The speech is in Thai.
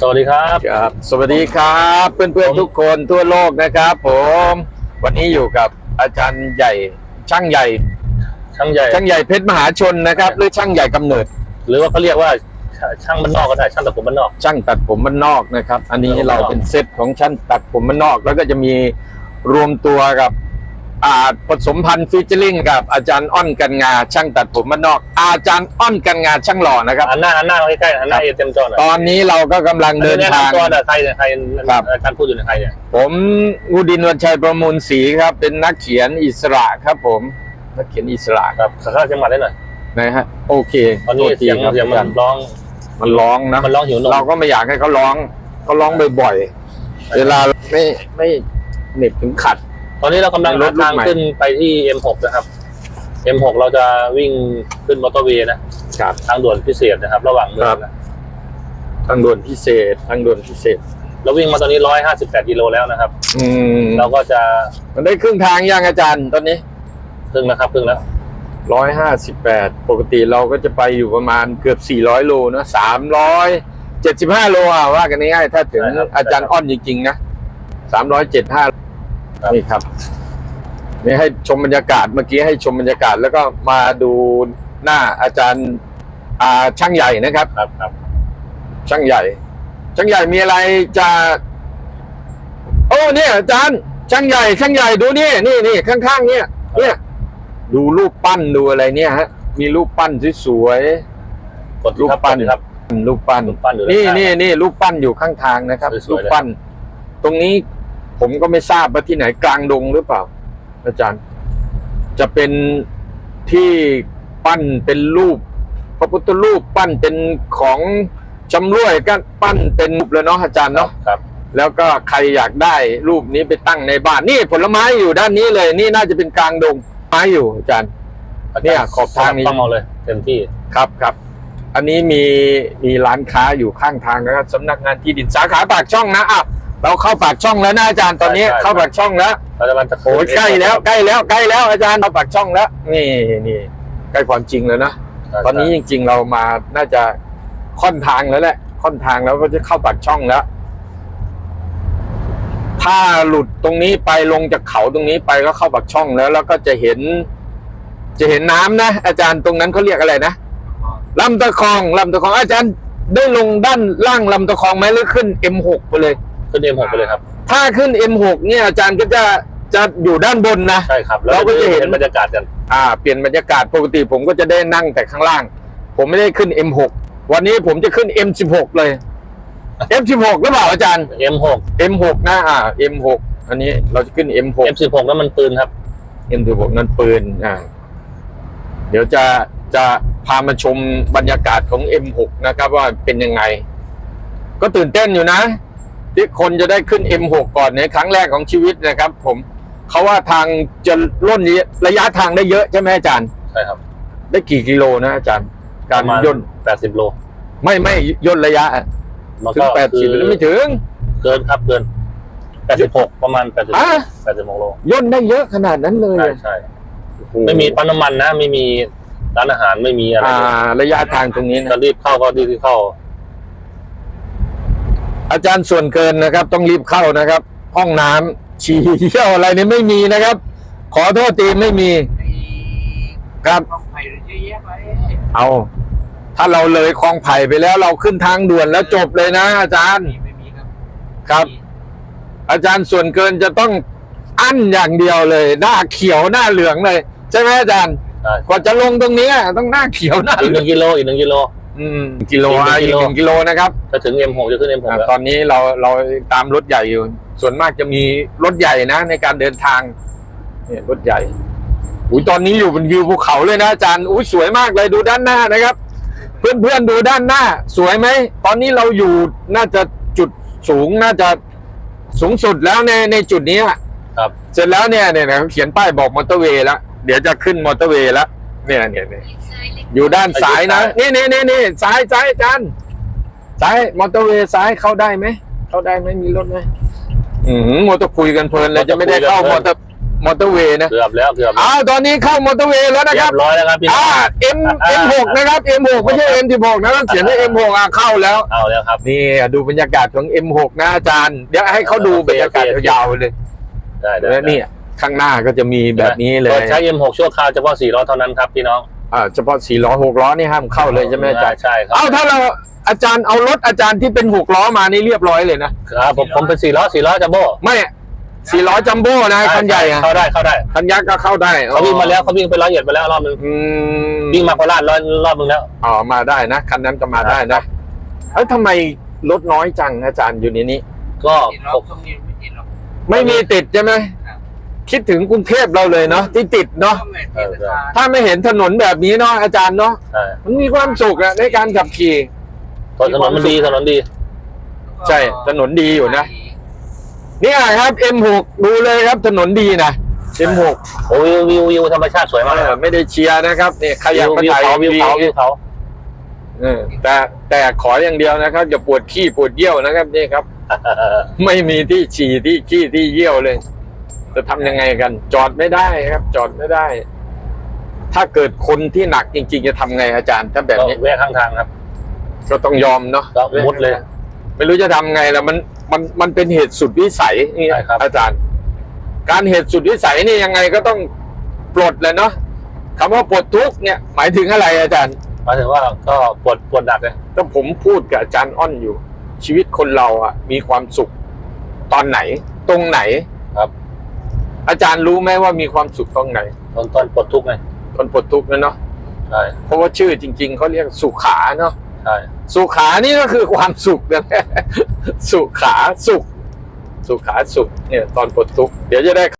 สวัสดีครับครับ สวัสดีครับ เพื่อนๆทุกคนทั่วโลกนะครับผม วันนี้อยู่กับอาจารย์ใหญ่ ช่างใหญ่ ช่างใหญ่ช่างใหญ่เพชรมหาชนนะครับ หรือช่างใหญ่กำเนิด หรือว่าเขาเรียกว่าช่างบ้านนอกก็ได้ช่างตัดผมบ้านนอก ช่างตัดผมบ้านนอกนะครับ อันนี้ครับเราเป็นเซตของช่างตัดผมบ้านนอก แล้วก็จะมีรวมตัวกับอ่า ผสมพันธ์ฟีเจอริงกับอาจารย์อ้อนกันงาช่างตัดผมบ้านนอก อาจารย์อ้อนกันงาช่างหล่อนะครับหันหน้าหันหน้ามาใกล้ๆหันหน้าเต็มจอหน่อยตอนนี้เราก็กำลังเดินแนะทางนำตัวหน่อยใครเนี่ยใครครับอาจารย์พูดอยู่ในยใครเนี่ยผมงูดินวันชัยประมูลศรีครับ เป็นนักเขียนอิสระครับผมนักเขียนอิสระครับข้าเชียงใหม่ได้หน่อยนะฮะโอเคตอนนี้โทษทีเสียงครับเสียงมันร้องมันร้องนะมันร้องหิวนมเราก็ไม่อยากให้เขาร้องเขาร้องบ่อยๆเวลาไม่ไม่เหน็บถึงขัด ตอนนี้เรากำลังรเดิถนรุ่นทางใหม่ขึ้นไปที่ M6 นะครับ M6 เราจะวิ่งขึ้นมอเตอร์เวย์นะครับทางด่วนพิเศษนะครับ ระหว่างเมืองนะทางด่วนพิเศษทางด่วนพิเศษ เราวิ่งมาตอนนี้158กิโลแล้วนะครับ อืมเราก็จะมันได้ครึ่งทางยังอาจารย์ตอนนี้ครึ่งนะครับครึ่งแล้วร้อยห้าสิบแปดปกติเราก็จะไปอยู่ประมาณเกือบสี่ร้อยโลนะสามร้อยเจ็ดสิบห้าโลอะว่ากันง่ายๆถ้าถึงอาจารย์อ้อนจริงๆนะสามร้อยเจ็ดห้า นี่ครับนี่ให้ชมบรรยากาศเมื่อกี้ให้ชมบรรยากาศแล้วก็มาดูหน้าอาจารย์อ่าช่างใหญ่นะครับ ครับครับช่างใหญ่ ช่างใหญ่มีอะไรจะ โอ้เนี่ย อาจารย์ช่างใหญ่ ช่างใหญ่ดูนี่นี่นี่ข้างๆเนี่ยเนี่ย ดูรูปปั้นดูอะไรเนี่ยฮะ มีรูปปั้นสวยกดรูปปั้นกดครับๆรูปปั้นรูปปั้นอยู่นี่ด้านี่นี่รูปปั้นอยู่ข้างทางนะครับสวยๆรูปปั้น ตรงนี้ ผมก็ไม่ทราบว่าที่ไหนกลางดงหรือเปล่า อาจารย์ จะเป็นที่ปั้นเป็นรูป พระพุทธรูปปั้นเป็นของจำรวยก็ปั้นเป็นรูปแล้วเนาะอาจารย์เนาะครับ แล้วก็ใครอยากได้รูปนี้ไปตั้งในบ้าน นี่ผลไม้อยู่ด้านนี้เลย นี่น่าจะเป็นกลางดงไม้อยู่อาจารย์เนี่ยขอบทางนี้ต้องเอาเลยเต็มที่ครับครับอันนี้มีมีร้านค้าอยู่ข้างทางนะครับสำนักงานที่ดินสาขาปากช่องนะอะ เราเข้าปากช่องแล้วนะอาจารย์ตอนนี้ใช่ใช่ เข้าปากช่องแล้วเราจะมันจะโอ้ยใกล้แล้วใกล้แล้วใกล้แล้วอาจารย์เข้าปากช่องแล้วนี่นี่ใกล้ความจริงแล้วนะตอนนี้จริง ๆ เรามาน่าจะค่อนทางแล้วแหละค่อนทางแล้วก็จะเข้าปากช่องแล้ว ถ้าหลุดตรงนี้ไปลงจากเขาตรงนี้ไปก็เข้าปากช่องแล้ว แล้วก็จะเห็น จะเห็นน้ำนะอาจารย์ตรงนั้นเขาเรียกอะไรนะ ลำตะคองลำตะคองอาจารย์ได้ลงด้านล่างลำตะคองไหมหรือขึ้น M6 ไปเลย ขึ้น M6 ไปเลยครับ ถ้าขึ้น M6 เนี่ยอาจารย์ก็จะจะอยู่ด้านบนนะ ใช่ครับเราก็จะเห็น บรรยากาศกัน อ่า เปลี่ยนบรรยากาศปกติผมก็จะได้นั่งแต่ข้างล่าง ผมไม่ได้ขึ้น M6 วันนี้ผมจะขึ้น M16 เลย M16 หรือเปล่าอาจารย์ M6 M6 นะอ่า M6 อันนี้เราจะขึ้น M6 M16 นั้นมันปืนครับ M16 นั้นปืนอ่าเดี๋ยวจะจะพามาชมบรรยากาศของ M6 นะครับว่าเป็นยังไง ก็ตื่นเต้นอยู่นะ ที่คนจะได้ขึ้น M6 ก่อนในครั้งแรกของชีวิตนะครับ ผมเขาว่าทางจะล่นระยะทางได้เยอะใช่ไหมอาจารย์ ใช่ครับ ได้กี่กิโลนะอาจารย์ การประมาณย่น80โล ไม่ไม่ย่นระยะอะมันถึงก็แปดสิบคือแล้วไม่ถึง เกินครับเกิน86ประมาณ80อะ86โลย่นได้เยอะขนาดนั้นเลย ใช่ใช่ไม่มีปั๊มน้ำมันนะ ไม่มีร้านอาหารไม่มีอะไรอ่าเลยระยะทางตรงนี้จะนะรีบเข้าก็รีบเข้า อาจารย์ส่วนเกินนะครับ ต้องรีบเข้านะครับ ห้องน้ำฉี่เยี่ยวอะไรเนี่ยไม่มีนะครับ ขอโทษทีไม่มีครับต้องไปเยอะแยะไปเอาถ้าเราเลยคลองไผ่ไปแล้วเราขึ้นทางด่วนแล้วจบเลยนะ อาจารย์ไม่มีครับครับ อาจารย์ส่วนเกินจะต้องอั้นอย่างเดียวเลย หน้าเขียวหน้าเหลืองเลย ใช่ไหมอาจารย์ใช่กว่าจะลงตรงเนี้ยต้องหน้าเขียวหน้าอีกเหหลืนึ่องงกิโลอีกหนึ่งกิโล อืมกิโลอีกหนึ่อะงกิอีกโลหนึ่งกิโลนะครับจะถึง M6 จะขึ้น M6 อะแล้วตอนนี้เราเราตามรถใหญ่อยู่ ส่วนมากจะมีรถใหญ่นะ ในการเดินทางเนี่ยรถใหญ่อุ้ยตอนนี้อยู่บนวิวภูเขาเลยนะอาจารย์อุ้ยสวยมากเลยดูด้านหน้านะครับ เพื่อนเพื่อนๆดูด้านหน้า สวยไหมตอนนี้เราอยู่น่าจะจุดสูงน่าจะสูงสุดแล้วในในจุดนี้อะครับ เสร็จแล้วเนี่ยเนี่ยเขาเขียนป้ายบอกมอเตอร์เวย์แล้วเดี๋ยวจะขึ้นมอเตอร์เวย์แล้ว เนี่ยเนี่ยเนี่ยอยู่ด้านซ้ายนะนี่นี่นี่นี่ซ้ายซ้ายอาจารย์ซ้ายมอเตอร์เวย์ซ้ายเข้าได้ไหมเข้าได้ไหมมีรถไหมอืมมอเตอร์คุยกันเพลินเลยจะไม่ได้เข้ามอเตอร์มอเตอร์เวย์นะเกือบแล้วเกือบแล้วอ้าวตอนนี้เข้ามอเตอร์เวย์แล้วนะคเรีรัยบบร้อยแล้วครับพี่น้อ่าอง M M6 นะครับ M6 ไม่ใช่ M16 นะต้องเขียนว่า M6 อะเข้าแล้วเอาแล้วครับนี่ดูบรรยากาศของ M6 นะอาจารย์เดี๋ยวให้เขาดูโอเคบรรยากาศโอเคยาวๆเลยได้ได้แล้วนี่ ข้างหน้าก็จะมีแบบนี้เลยรถใช้ M6 ชั่วคราวเฉพาะ4ล้อเท่านั้นครับพี่น้องอ่าเฉพาะสี่ล้อหกล้อนี่ห้ามเข้าเลยใช่ไหมอาจารย์ใช่ครัเอาถ้าเราอาจารย์เอารถอาจารย์ที่เป็นหกล้อมานี่เรียบร้อยเลยนะครับผมผมเป็น4ล้อ4ล้อจัมโบ้ไม่สี่ล้อจัมโบ้นะคันใหญ่อะเข้าได้เข้าได้คันยักษ์ก็เข้าได้เขาวิ่งมาแล้วเขาวิ่งไปร้อยเอ็ดมาแล้วรอบนึงอืม วิ่งมาโคราชรอบรอบนึงแล้ว อ๋อมาได้นะคันนั้นก็มาได้นะเอ้ยทำไมรถน้อยจังอาจารย์อยู่ในนี้ ก็ ติดล็อกก็มีไม่ติดล็อกไม่มีติดใช่ไหม ครับคิดถึงกรุงเทพเราเลยเนาะที่ติดเนาะก็ไม่ติดอาจารย์ถ้าไม่เห็นถนนแบบนี้เนาะอาจารย์เนาะใช่มันมีความสุขอะในการขับขี่ถนนมันดีถนนดี ใช่ถนนดีอยู่นะ เนี่ยครับ M6 ดูเลยครับถนนดีนะ M6 โอ้วิววิววิวธรรมชาติสวยมากเลยเออไม่ได้เชียร์นะครับเนี่ยใครอยากมาวิวถ่ายเขาวิววีเขาวิวเขาเออแต่แต่ขออย่างเดียวนะครับอย่าปวดขี้ปวดเยี่ยวนะครับนี่ครับ ไม่มีที่ฉี่ที่ขี้ที่เยี่ยวเลย จะทำยังไงกัน จอดไม่ได้ครับ จอดไม่ได้ ถ้าเกิดคนที่หนักจริง ๆ จะทำไงอาจารย์ ถ้าแบบก็นี้แวะข้างทางครับ ก็ต้องยอมเนาะก็มุดเลย ไม่รู้จะทำไงแล้วมันมันมันเป็นเหตุสุดวิสัยนี่ใช่ครับอาจารย์ การเหตุสุดวิสัยนี่ยังไงก็ต้องปลดเลยเนาะคำว่าปลดทุกข์เนี่ย หมายถึงอะไรอาจารย์หมายถึงว่าก็ปวดปวดหนักเลยถ้าผมพูดกับอาจารย์อ้อนอยู่ ชีวิตคนเราอะ มีความสุข ตอนไหน ตรงไหนครับ อาจารย์รู้ไหมว่ามีความสุขตรงไหนตอนตอนปวดทุกข์ไงตอนปลดทุกข์นะเนาะใช่เพราะว่าชื่อจริง ๆเขาเรียกสุขาเนาะใช่สุขานี่ก็คือความสุขนะสุขาสุข สุขาสุขเนี่ยตอนปลดทุกข์เดี๋ยวจะได้